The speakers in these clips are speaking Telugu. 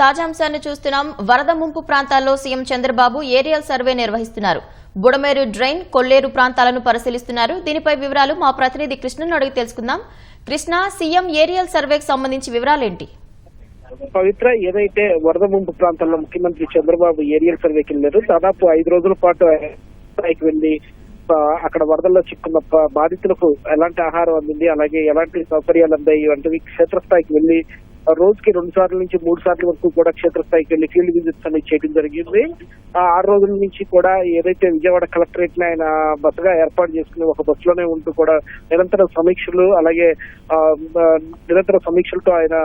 తాజా అంశాన్ని చూస్తున్నాం. వరద ముంపు ప్రాంతాల్లో సీఎం చంద్రబాబు ఏరియల్ సర్వే నిర్వహిస్తున్నారు. బుడమేరు డ్రైన్ కొల్లేరు ప్రాంతాలను పరిశీలిస్తున్నారు. దీనిపై వివరాలు మా ప్రతినిధి కృష్ణను అడిగి తెలుసుకుందాం. కృష్ణ సీఎం ఏరియల్ సర్వేకి సంబంధించి వివరాలేంటి? పవిత్ర ఏదైతే వరద ముంపు ప్రాంతాల్లో ముఖ్యమంత్రి చంద్రబాబు ఏరియల్ సర్వేకి వెళ్ళారు దాదాపు ఐదు రోజుల పాటు స్థాయికి వెళ్ళి అక్కడ వరదల్లో చిక్కున్న బాధితులకు ఎలాంటి ఆహారం అందింది అలాగే ఎలాంటి సౌకర్యాలు అందాయి వంటివి క్షేత్రస్థాయికి వెళ్ళి రోజుకి రెండు సార్లు నుంచి మూడు సార్లు వరకు కూడా క్షేత్రస్థాయికి వెళ్ళి ఫీల్డ్ విజిట్స్ అనేది చేయడం జరిగింది. ఆ ఆరు రోజుల నుంచి కూడా ఏదైతే విజయవాడ కలెక్టరేట్ని ఆయన బస్సుగా ఏర్పాటు చేసుకుని ఒక బస్సులోనే ఉంటూ కూడా నిరంతర సమీక్షలు అలాగే నిరంతర సమీక్షలతో ఆయన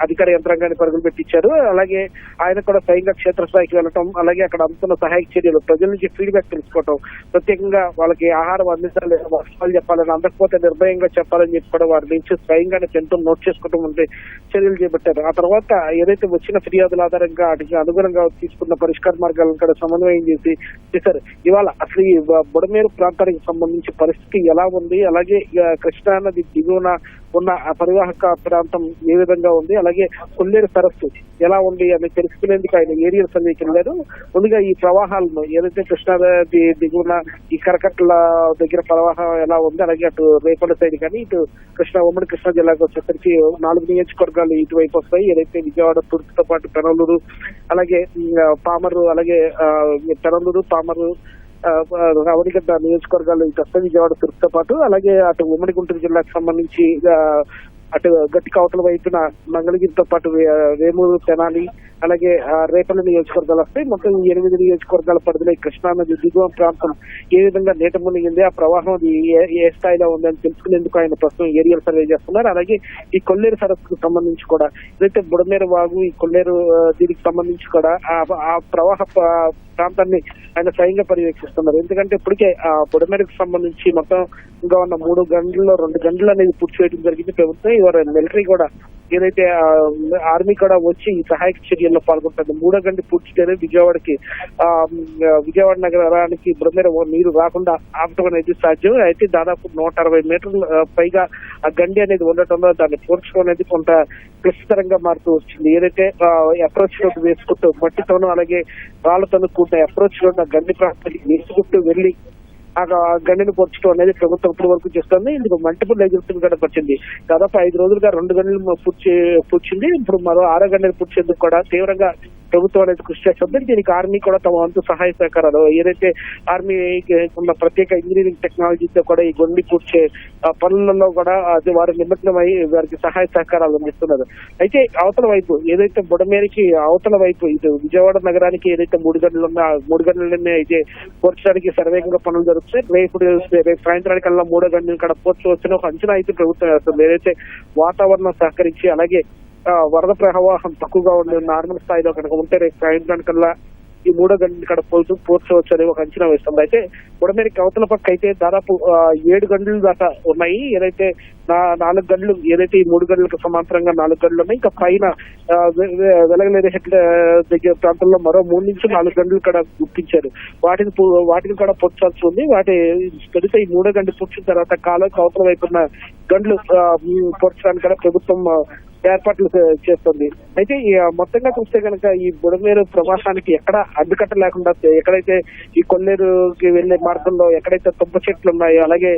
అధికార యంత్రాంగాన్ని పరుగులు పెట్టించారు అలాగే ఆయన కూడా స్వయంగా క్షేత్రస్థాయికి వెళ్ళటం అలాగే అక్కడ అందుతున్న సహాయక చర్యలు ప్రజల నుంచి ఫీడ్బ్యాక్ తెలుసుకోవటం ప్రత్యేకంగా వాళ్ళకి ఆహారం అందించాలి వర్షాలు చెప్పాలని అందకపోతే నిర్భయంగా చెప్పాలని చెప్పి కూడా వారి నుంచి స్వయంగానే ఎంతో నోట్ చేసుకోవటం వంటి చర్యలు చేపట్టారు ఆ తర్వాత ఏదైతే వచ్చిన ఫిర్యాదుల ఆధారంగా వాటికి అనుగుణంగా తీసుకున్న పరిష్కార మార్గాలను కూడా సమన్వయం చేసి చేశారు. ఇవాళ అసలు ఈ బుడమేరు ప్రాంతానికి సంబంధించి పరిస్థితి ఎలా ఉంది? అలాగే కృష్ణా నది దిగువన ఉన్న ఆ పరివాహక ప్రాంతం ఏ విధంగా ఉంది? అలాగే కొల్లేరు సరస్సు ఎలా ఉంది అని తెలుసుకునేందుకు ఆయన ఏరియల్ సర్వేకి వెళ్ళారు. ముందుగా ఈ ప్రవాహాలను ఏదైతే కృష్ణా నది దిగువన ఈ కరకట్ల దగ్గర ప్రవాహం ఎలా ఉంది? అలాగే అటు రేపల సైడ్ కానీ ఇటు కృష్ణా ఉమ్మడి కృష్ణా జిల్లాకు వచ్చేసరికి నాలుగు నియోజకవర్గాలు ఇటువైపు వస్తాయి. ఏదైతే విజయవాడ తూర్పుతో పాటు పెనలూరు అలాగే పామరు అలాగే ఆ, పెనలూరు పామరు ఆ, రవణిగడ్డ నియోజకవర్గాలు ఇటు వస్తాయి. విజయవాడ తూర్పుతో పాటు అలాగే అటు ఉమ్మడి గుంటూరు జిల్లాకు సంబంధించి అటు గట్టి కవతల వైపున మంగళగిరితో పాటు వేమూరు తెనాలి అలాగే ఆ, రేపల్లి నియోజకవర్గాలు వస్తాయి. మొత్తం ఎనిమిది నియోజకవర్గాల పరిధిలో కృష్ణా నది దిగువ ప్రాంతం ఏ విధంగా నీట మునిగింది ఆ ప్రవాహం అది ఏ ఏ స్థాయిలో ఉంది అని తెలుసుకునేందుకు ఆయన ప్రస్తుతం ఏరియల్ సర్వే చేస్తున్నారు. అలాగే ఈ కొల్లేరు సరస్సుకు సంబంధించి కూడా ఏదైతే బుడమేరు వాగు ఈ కొల్లేరు దీనికి సంబంధించి కూడా ఆ ప్రవాహ ప్రాంతాన్ని ఆయన స్వయంగా పర్యవేక్షిస్తున్నారు. ఎందుకంటే ఇప్పటికే ఆ బుడమేరుకు సంబంధించి మొత్తం ఇంకా ఉన్న మూడు గంటల్లో రెండు గంటలు అనేది పూర్తి చేయడం జరిగింది. ప్రభుత్వం ఇవాళ మిలిటరీ కూడా ఏదైతే ఆర్మీ కూడా వచ్చి ఈ సహాయక చర్యల్లో పాల్గొంటుంది. మూడో గంట పూర్తి చేయడం విజయవాడకి ఆ, విజయవాడ నగరానికి బృందర నీరు రాకుండా ఆపటం అనేది సాధ్యం. అయితే దాదాపు నూట అరవై మీటర్ల పైగా ఆ గండి అనేది ఉండటంలో దాన్ని పూడ్చడం అనేది కొంత క్లిష్టతరంగా మారుతూ వచ్చింది. ఏదైతే అప్రోచ్ రోడ్ వేసుకుంటూ మట్టితోనూ అలాగే రాళ్ళతోనూ కూడిన అప్రోచ్ రోడ్ ఆ గండి ప్రాంతానికి వేసుకుంటూ వెళ్ళి ఆ గండిని పొచ్చడం అనేది ప్రభుత్వం ఇప్పటి వరకు చేస్తుంది. ఇందుకు మల్టిపుల్ ఎగ్జిబిషన్ కూడా దాదాపు ఐదు రోజులుగా రెండు గంటలు పూర్చి పూడ్చింది. ఇప్పుడు మరో ఆరో గంటలు పూడ్చేందుకు కూడా తీవ్రంగా ప్రభుత్వం అనేది కృషి చేస్తుంది దీనికి ఆర్మీ కూడా తమ వంతు సహాయ సహకారాలు. ఏదైతే ఆర్మీ ఉన్న ప్రత్యేక ఇంజనీరింగ్ టెక్నాలజీతో కూడా ఈ గొండి పూడ్చే ఆ, పనులలో కూడా అది వారు నిమగ్నమై వారికి సహాయ సహకారాలు అందిస్తున్నారు. అయితే అవతల వైపు ఏదైతే బుడమేరికి అవతల వైపు ఇటు విజయవాడ నగరానికి ఏదైతే మూడు గంటలు ఉన్నా మూడు గంటలనే అయితే పోర్చడానికి సర్వేగంగా పనులు జరుగుతాయి రేపు రేపు సాయంత్రానికల్లా మూడో గంటల ఇక్కడ పోర్చవచ్చని ఒక అంచనా అయితే ప్రభుత్వం వేస్తుంది. ఏదైతే వాతావరణం సహకరించి అలాగే వరద ప్రవాహం తక్కువగా ఉండే నార్మల్ స్థాయిలో కనుక ఉంటే రేపు సాయంత్రానికల్లా ఈ మూడో గంటలు ఇక్కడ పోల్చు పోర్చవచ్చు అని ఒక అంచనా వేస్తుంది. అయితే బుడమేరికి అవతల పక్క అయితే దాదాపు ఏడు గంటలు దాకా ఉన్నాయి. ఏదైతే నా- నాలుగు గంటలు ఏదైతే ఈ మూడు గంటలకు సమాంతరంగా నాలుగు గంటలు ఉన్నాయి ఇంకా పైన వెలగలేని హెడ్ దగ్గర ప్రాంతంలో మరో మూడు నుంచి నాలుగు గంటలు ఇక్కడ గుర్తించారు వాటిని వాటిని కూడా పొచ్చాల్సి ఉంది. వాటి పెడితే ఈ మూడో గంటలు పుచ్చిన తర్వాత కాలం అవతల వైపు ఉన్న గంటలు పొచ్చడానికి కూడా ప్రభుత్వం ఏర్పాట్లు చేస్తుంది. అయితే మొత్తంగా చూస్తే కనుక ఈ బుడమేరు ప్రవాసానికి ఎక్కడ అడ్డుకట్ట లేకుండా ఎక్కడైతే ఈ కొల్లేరుకి వెళ్ళే మార్గంలో ఎక్కడైతే తుమ్మ చెట్లు ఉన్నాయో అలాగే.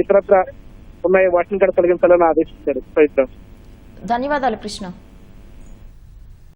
ఇతరత్ర ఉన్నాయో వాటిని కూడా తొలగించాలని ఆదేశించారు. ప్రయత్నం. ధన్యవాదాలు కృష్ణ.